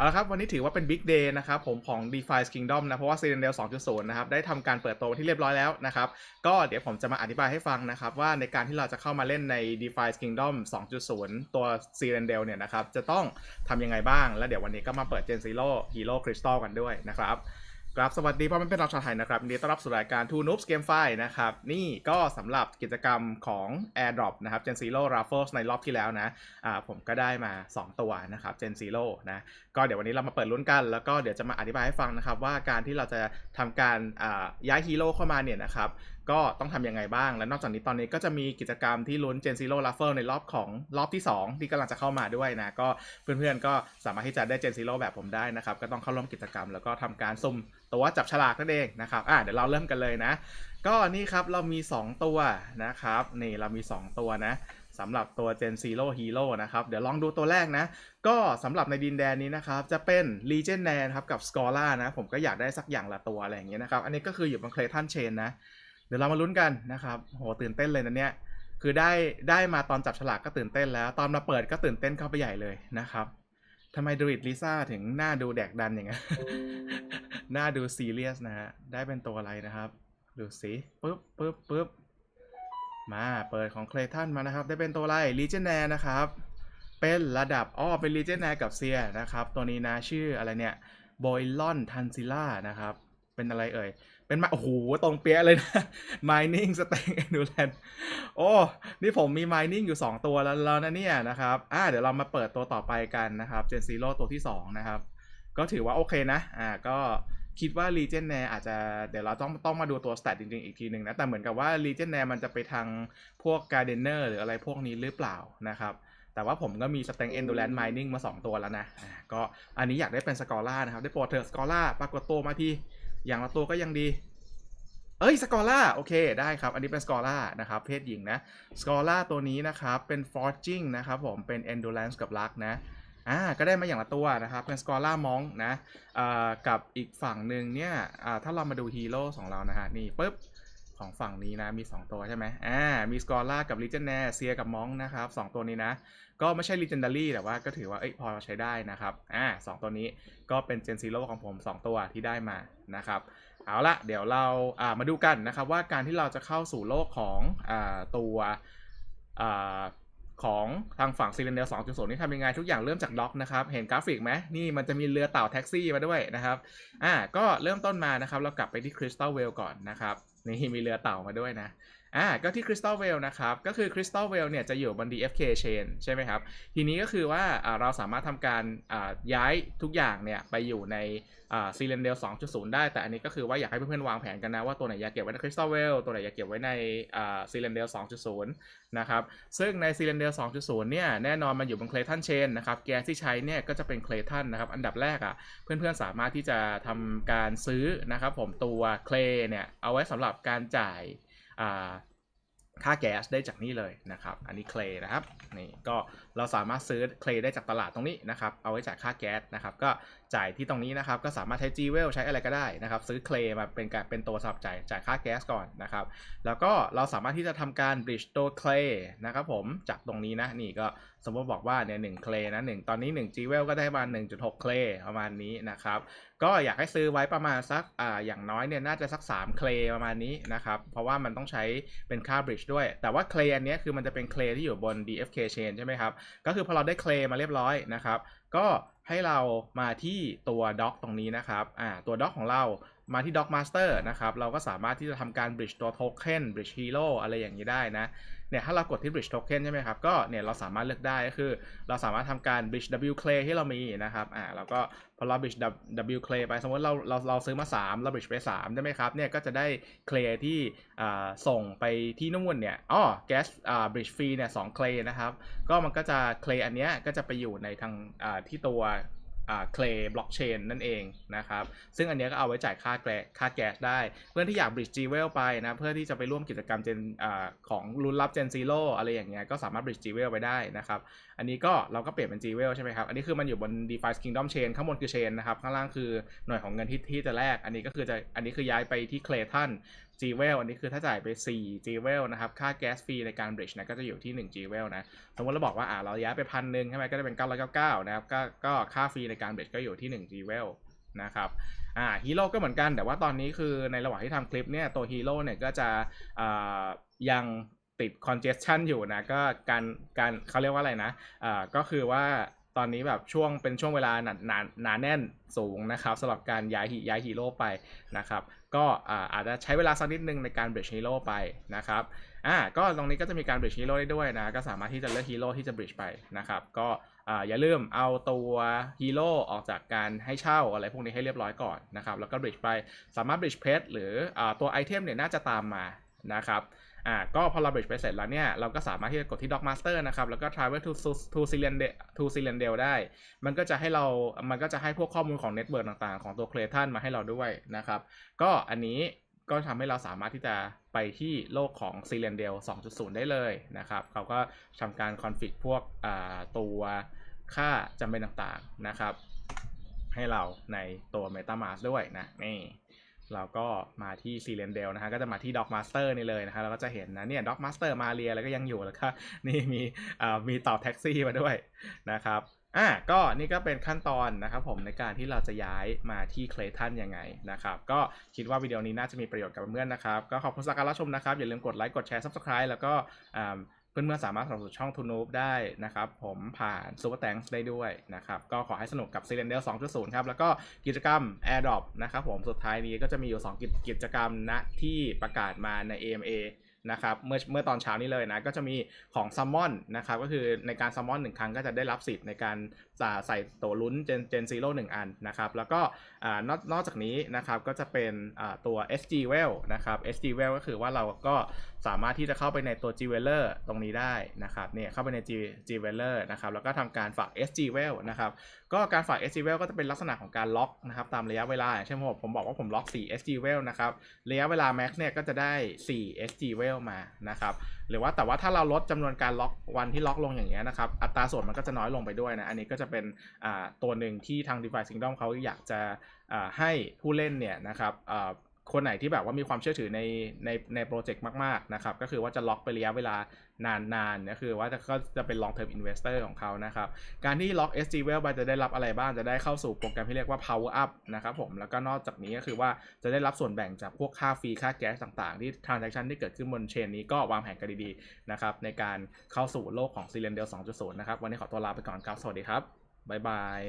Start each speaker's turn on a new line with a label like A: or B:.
A: เอาละครับ วันนี้ถือว่าเป็น Big Day นะครับผมของ DeFi Kingdom นะ เพราะว่า Citadel 2.0 นะครับ ได้ทำการเปิดตัวที่เรียบร้อยแล้วนะครับ ก็เดี๋ยวผมจะมาอธิบายให้ฟังนะครับ ว่าในการที่เราจะเข้ามาเล่นใน DeFi Kingdom 2.0 ตัว Citadel เนี่ยนะครับ จะต้องทำยังไงบ้าง แล้วเดี๋ยววันนี้ก็มาเปิด Gen Zero Hero Crystal กันด้วยนะครับ ครับสวัสดีพ่อแม่เป็นเราชาวไทยนะครับนี่ต้อนรับสู่รายการ Two Noobs Game f i นะครับ นี่ก็สำหรับกิจกรรมของ AirDrop นะครับ Gen Zero Raffles ในรอบที่แล้วนะอ่าผมก็ได้มา 2 ตัวนะครับ Gen Zero นะก็เดี๋ยววันนี้เรามาเปิดลุ้นกัน แล้วก็เดี๋ยวจะมาอธิบายให้ฟังนะครับ ว่าการที่เราจะทำการอ่าย้ายฮีโร่เข้ามาเนี่ยนะครับ ก็ต้องทำยังไงบ้าง และนอกจากนี้ตอนนี้ก็จะมีกิจกรรมที่ลุ้น Gen Zero Raffle ในรอบของรอบที่ 2 ที่กำลังจะเข้ามาด้วยนะ ก็เพื่อนๆก็สามารถที่จะได้ Gen Zero แบบผมได้นะครับ ก็ต้องเข้าร่วมกิจกรรม แล้วก็ทำการสุ่มตัวจับฉลากนั่นเองนะครับอะเดี๋ยวเราเริ่มกันเลยนะ ก็นี่ครับเรามี 2 ตัวนะครับนี่เรามี 2 ตัวนะสำหรับตัว Gen Zero Hero นะครับ เดี๋ยวลองดูตัวแรกนะ ก็สำหรับในดินแดนนี้นะครับ จะเป็น Legion n a นครับกับ s c o l a นะ ผมก็อยากได้สักอย่างละตัวอะไรอย่างเงี้ยนะครับ อันนี้ก็คืออยู่บน Clayton Chain นะ เดี๋ยวเรามาลุ้นกันนะครับโหตื่นเต้นเลยนะเนี่ยคือได้ได้มาตอนจับฉลากก็ตื่นเต้นแล้ว ตอนมาเปิดก็ตื่นเต้นเข้าไปใหญ่เลยนะครับทำไมดูริดลิซ่าถึงหน้าดูแดกดันอย่างเงี้ยหน้าดูซีเรียสนะฮะได้เป็นตัวอะไรนะครับ ดูสิปึ๊บปึ๊บปึ๊บมาเปิดของเคลทันมานะครับ ได้เป็นตัวอะไรลีเจนแนนะครับ เป็นระดับอ้อเป็นลีเจนแนกับเซียนะครับ ตัวนี้นะชื่ออะไรเนี่ยบอยลอนทันซิล่านะครับ เป็นอะไรเอ่ย เป็นมาโอ้โหตรงเปียะเลยนะ Mining s t a n g Endurance โอ้ นี่ผมมี Mining อยู่ 2 ตัวแล้วแล้วนะเนี่ยนะครับ อ่าเดี๋ยวเรามาเปิดตัวต่อไปกันนะครับ Gen Zero ตัวที่ 2 นะครับ ก็ถือว่าโอเคนะ อ่าก็คิดว่า Legion n a อาจจะเดี๋ยวเราต้องต้องมาดูตัว stat จริงๆ อีกทีหนึ่งนะ แต่เหมือนกับว่า Legion n a มันจะไปทางพวก Gardener หรืออะไรพวกนี้หรือเปล่านะครับแต่ว่าผมก็มี s t a n g Endurance Mining มา 2 ตัวแล้วนะอ่าก็อันนี้อยากได้เป็น Scholar นะครับ ได้โปรเถอะ Scholar ปรากฏตัวมาที อย่างละตัวก็ยังดี เอ้ยสกอร่าโอเคได้ครับ อันนี้เป็นสกอร่านะครับเพศหญิงนะสกอร่าตัวนี้นะครับเป็นฟอร์จิงนะครับผมเป็น endurance กับลักนะอ่าก็ได้มาอย่างละตัวนะครับเป็นสกอร่ามองนะอ่ากับอีกฝั่งหนึ่งเนี่ยอ่าถ้าเรามาดูฮีโร่ของเรานะฮะนี่ปุ๊บ ของฝั่งนี้นะมี 2 ตัวใช่ไหมอ่ามีสกอร่ากับลิเจนแนเซียกับมองนะครับสตัวนี้นะ ก็ไม่ใช่ Legendary แต่ว่าก็ถือว่าเอ้ยพอใช้ได้นะครับอ่าสตัวนี้ก็เป็น Gen Zero ของผม 2 ตัวที่ได้มานะครับเอาละเดี๋ยวเราอ่ามาดูกันนะครับว่าการที่เราจะเข้าสู่โลกของอ่าตัวอ่าของทางฝั่งซีเรนเดล2.0 นี่ทำยังไงทุกอย่างเริ่มจากด็อกนะครับ เห็นกราฟิกไหมนี่มันจะมีเรือเต่าแท็กซี่มาด้วยนะครับ อ่า ก็เริ่มต้นมานะครับ เรากลับไปที่คริสตัลเวลก่อนนะครับ นี่มีเรือเต่ามาด้วยนะ อ่าก็ที่ Crystal w e l l นะครับ ก็คือ Crystal w e l l เนี่ยจะอยู่บน DFK chain ใช่ไหมครับ ทีนี้ก็คือว่าเราสามารถทำการย้ายทุกอย่างเนี่ยไปอยู่ในอ่า c l e n d a l 2.0 ได้ แต่อันนี้ก็คือว่าอยากให้เพื่อนๆวางแผนกันนะว่าตัวไหนอยากเก็บไว้ใน Crystal w e l l ตัวไหนอยากเก็บไว้ในอ่า c l e n d a l 2.0 นะครับ ซึ่งใน c l e n d a l 2.0 เนี่ยแน่นอนมันอยู่บน Clayton chain นะครับ แก๊สที่ใช้เนี่ยก็จะเป็น Clayton นะครับ อันดับแรกอะ่ะเพื่อนๆสามารถที่จะทำการซื้อนะครับผมตัว Clay เนี่ยเอาไว้สำหรับการจ่าย ค่าแก๊สได้จากนี่เลยนะครับ อันนี้เคลนะครับ นี่ก็เราสามารถซื้อเคลได้จากตลาดตรงนี้นะครับ เอาไว้จ่ายค่าแก๊สนะครับ ก็จ่ายที่ตรงนี้นะครับ ก็สามารถใช้จีเวลใช้อะไรก็ได้นะครับ ซื้อเคลมาเป็นการเป็นตัวสำหรับจ่ายจ่ายค่าแก๊สก่อนนะครับ แล้วก็เราสามารถที่จะทำการบริชตัวเคลนะครับผม จากตรงนี้นะ นี่ก็สมมติบอกว่าเนี่ยหนึ่งเคลนะหนึ่งตอนนี้1 g w e l ก็ได้ประมาณ1.6 เคลประมาณนี้นะครับ ก็อยากให้ซื้อไว้ประมาณสักอ่าอย่างน้อยเนี่ยน่าจะสัก 3 เคลประมาณนี้นะครับ เพราะว่ามันต้องใช้เป็นค่า bridge ด้วย แต่ว่าเคลอันนี้คือมันจะเป็นเคลที่อยู่บน DFK chain ใช่ไหมครับ ก็คือพอเราได้เคลมาเรียบร้อยนะครับ ก็ให้เรามาที่ตัวด็อกตรงนี้นะครับอ่าตัวด็อกของเรา มาที่ Doc Master นะครับ เราก็สามารถที่จะทำการ bridge ตัว token bridge hero อะไรอย่างนี้ได้นะ เนี่ยถ้าเรากดที่ bridge token ใช่ไหมครับ ก็เนี่ยเราสามารถเลือกได้ก็คือ เราสามารถทำการ bridge w clay ที่เรามีนะครับ อ่าเราก็พอเรา bridge w clay ไป สมมติเราเราเราซื้อมา 3 เรา bridge ไป3ใช่ไหมครับ เนี่ยก็จะได้ clay ที่อ่าส่งไปที่นู่นเนี่ย อ๋อ gas อ่า bridge fee เนี่ย2 clay นะครับ ก็มันก็จะ clay อันเนี้ยก็จะไปอยู่ในทางอ่าที่ตัว เคลย์บล็อกเชนนั่นเองนะครับ ซึ่งอันนี้ก็เอาไว้จ่ายค่าแกค่าแก๊สได้ เพื่อนที่อยาก bridge g w e l ไปนะ เพื่อที่จะไปร่วมกิจกรรมเจนอของรุนรับ Gen Zero อะไรอย่างเงี้ย ก็สามารถ bridge g w e l ไปได้นะครับ อันนี้ก็เราก็เปลี่ยนเป็น g w e l ใช่ไหมครับ อันนี้คือมันอยู่บน DeFi Kingdom Chain ข้างบนคือ Chain นะครับ ข้างล่างคือหน่วยของเงินที่ที่จะแลก อันนี้ก็คือจะ อันนี้คือย้ายไปที่ Clayton g w e l อันนี้คือถ้าจ่ายไป4 g w e l นะครับ ค่าแก๊สฟรีในการ bridge นะก็จะอยู่ที่1 g w e l นะสมมติเราบอกว่าอ่าเราย้ายไปพันหนึ่งใช่ไหมก็จะเป็น 999 นะครับก็ก็ค่าฟรีในการ bridge ก็อยู่ที่1 g w e l นะครับอ่าฮีโร่ก็เหมือนกัน แต่ว่าตอนนี้คือในระหว่างที่ทำคลิปเนี่ยตัวฮีโร่เนี่ยก็จะอ่ายังติด congestion อยู่นะก็การการเขาเรียกว่าอะไรนะอ่าก็คือว่า ตอนนี้แบบช่วงเป็นช่วงเวลาหนาหนาหนาแน่นสูงนะครับสำหรับการย้ายฮีย้ายฮีโร่ไปนะครับก็อาจจะใช้เวลาสักนิดนึงในการ bridge ฮีโร่ไปนะครับอ่าก็ตรงนี้ก็จะมีการ bridge ฮีโร่ได้ด้วยนะก็สามารถที่จะเลือกฮีโร่ที่จะ bridge ไปนะครับก็อย่าลืมเอาตัวฮีโร่ออกจากการให้เช่าอะไรพวกนี้ให้เรียบร้อยก่อนนะครับแล้วก็บริดจ์ไปสามารถบริดจ์เพชหรืออตัวไอเทมเนี่ยน่าจะตามมา นะครับอ่าก็พอเราบริดจ์ไปเสร็จแล้วเนี่ย เราก็สามารถที่จะกดที่ Dock Master นะครับ แล้วก็ Travel to to Cylindel to Cylindel ได้ มันก็จะให้เรา มันก็จะให้พวกข้อมูลของเน็ตเวิร์กต่างๆ ของตัว Clayton มาให้เราด้วยนะครับ ก็อันนี้ก็ทำให้เราสามารถที่จะไปที่โลกของ c y l i n d e l 2.0 ได้เลยนะครับเขาก็ทำการคอนฟิกพวกอ่าตัวค่าจำเป็นต่างๆนะครับ ให้เราในตัว MetaMask ด้วยนะนี่ เราก็มาที่ c y l i n d e l นะฮะก็จะมาที่ Dock Master นี่เลยนะครับเราก็จะเห็นนะเนี่ย Dock Master มาเรียแล้วก็ยังอยู่แล้วก็นี่มีอ่ามีต่อแท็กซี่มาด้วยนะครับอะก็นี่ก็เป็นขั้นตอนนะครับผมในการที่เราจะย้ายมาที่ Clayton ยังไงนะครับ ก็คิดว่าวิดีโอนี้น่าจะมีประโยชน์กับเพื่อนๆนะครับ ก็ขอบคุณสำหรับการรับชมนะครับ อย่าลืมกดไลค์กดแชร์ Subscribe แล้วก็อ่า เพื่อนๆสามารถสนับสนุนช่องทูนูบได้นะครับ ผมผ่าน Super Thanks ได้ด้วยนะครับ ก็ขอให้สนุกกับ c y l i n d e r 2.0 ครับ แล้วก็กิจกรรม AirDrop นะครับผมสุดท้ายนี้ก็จะมีอยู่ 2 กิจกิจกรรมนะที่ประกาศมาใน AMA นะครับเมื่อเมื่อตอนเช้านี้เลยนะก็จะมีของซัมมอนนะครับก็คือในการซัมมอนหนึ่งครั้งก็จะได้รับสิทธิ์ในการจ่าใส่ตัวลุ้นเจนเจนซีโร่หนึ่งอันนะครับแล้วก็นอกนอกจากนี้นะครับก็จะเป็นตัว SG Well นะครับ SG Well ก็คือว่าเราก็สามารถที่จะเข้าไปในตัว G w e l l e r ตรงนี้ได้นะครับเนี่ยเข้าไปใน G G w e l l e r นะครับแล้วก็ทำการฝาก SG Well นะครับก็การฝาก SG Well ก็จะเป็นลักษณะของการล็อกนะครับตามระยะเวลาอย่างเช่นผมผมบอกว่าผมล็อก 4 SG Well นะครับระยะเวลา max เนี่ยก็จะได้ 4 SG Well มานะครับหรือว่าแต่ว่าถ้าเราลดจำนวนการล็อกวันที่ล็อกลงอย่างเงี้ยนะครับอัตราส่วนมันก็จะน้อยลงไปด้วยนะอันนี้ก็จะเป็นอ่าตัวหนึ่งที่ทาง DeFi Kingdom เขาอยากจะอ่าให้ผู้เล่นเนี่ยนะครับอ่า คนไหนที่แบบว่ามีความเชื่อถือในในในโปรเจกต์มากๆนะครับก็คือว่าจะล็อกไประยะเวลานานๆก็คือว่าจะก็จะเป็น long term investor ของเขานะครับการที่ล็อก SG Well ไปจะได้รับอะไรบ้างจะได้เข้าสู่โปรแกรมที่เรียกว่า Power Up นะครับผมแล้วก็นอกจากนี้ก็คือว่าจะได้รับส่วนแบ่งจากพวกค่าฟรีค่าแก๊สต่างๆ ที่ transaction ที่เกิดขึ้นบนเชนนี้ก็วางแผนกันดีๆนะครับในการเข้าสู่โลกของ c y l i n d e l 2.0 นะครับวันนี้ขอตัวลาไปก่อนครับสวัสดีครับบ๊ายบาย